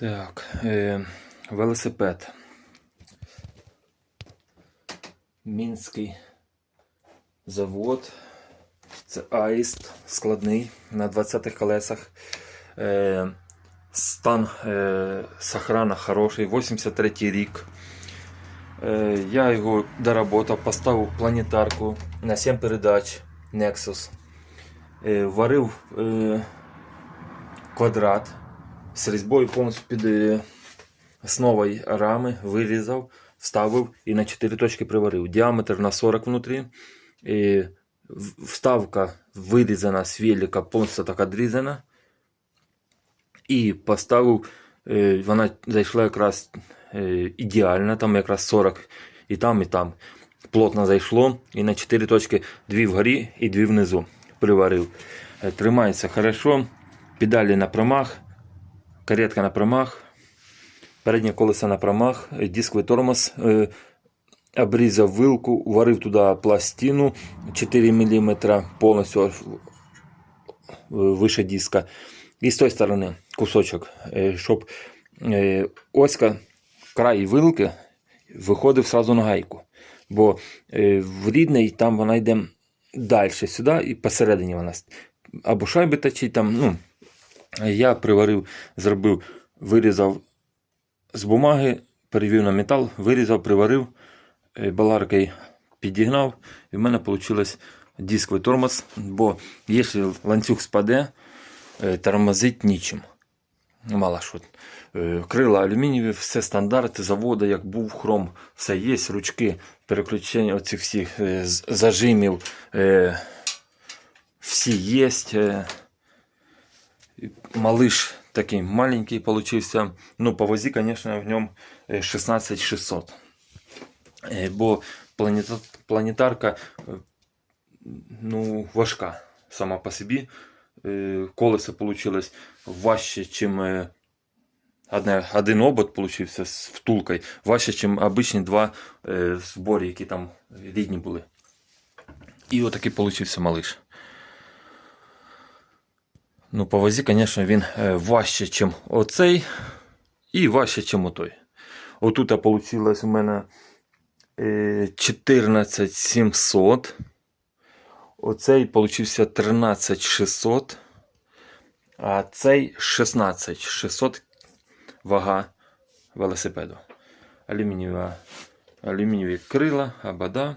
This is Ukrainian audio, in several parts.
Так, е, велосипед. Мінський завод. Це Аїст складний на 20-х колесах. Е, стан е, сохрана хороший, 83 рік. Е, я його доработав, поставив планетарку на 7 передач Nexus. Е, варив е, квадрат з різьбою повністю під е, основою рами, вирізав, вставив і на 4 точки приварив. Діаметр на 40 внутрі. І вставка вирізана з велика, повністю так відрізана. І поставив, е, вона зайшла якраз е, ідеально, там якраз 40 і там, і там. Плотно зайшло. І на 4 точки, дві вгорі і дві внизу приварив. Тримається хорошо. Педалі на промах, каретка на промах, переднє колесо на промах, дисковий тормоз. е, Обрізав вилку, варив туди пластину 4 мм повністю е, вище диска. І з тої сторони кусочок, е, щоб оська, край вилки виходив сразу на гайку. Бо в рідний там вона йде далі сюди і посередині вона або шайби точить там. Ну, я приварив, зробив, вирізав з бумаги, перевів на метал, вирізав, приварив, е, баларкою підігнав, і в мене вийшло дисковий тормоз, бо якщо ланцюг спаде, е, тормозить нічим. Мало що. Е, Крила алюмінієві, все стандарти заводу, як був хром, все є, ручки, переключення оцих всіх зажимів, всі є. Е. Малыш такий маленький получився. Ну, по вазі, звісно, в ньому е, 16600. Е, Бо планетарка е, ну, важка сама по собі. Е, Колесо вийшло важче, ніж один обод получився з втулкою, важче, ніж обичні два е, збори, які там рідні були. І отакий получився малиш. Ну, по вазі, звісно, він е, важче, ніж оцей, і важче, ніж отой. Отут вийшло у мене е, 14700. Оцей получився 13600. А цей 16600 вага велосипеду. Алюмінієва, алюмінієві крила, абада.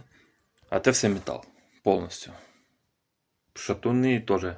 А це все метал повністю. Шатуни теж. е,